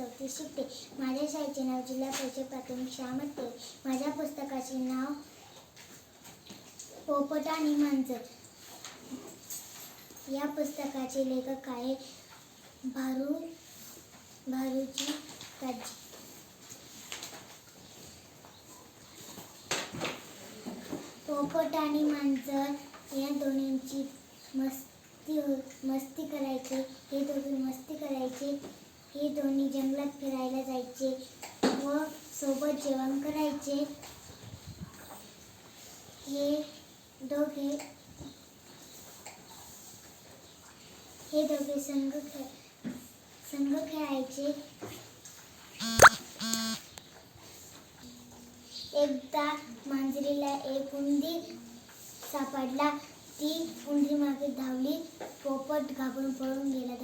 चौथी शिकते माझ्या शाळेचे नाव जिल्हा परिषद प्राथमिक शाळामध्ये माझ्या पुस्तकाचे नाव पोपट आणि मांजर. या पुस्तकाचे लेखक आहे भारू भारूजी काजी पोपट आणि मांजर या दोन्हींची मस्ती मस्ती करायची. हे दोघे मस्ती करायचे. हे दोन्ही जंगलात फिरायला जायचे व सोबत जेवण करायचे. हे दोघे हे दोघे संघ खेळ संघ खेळायचे. एकदा मांजरीला एक उंदी सापडला. ती उंदरी मागे धावली पोपट घाबरून पळून गेला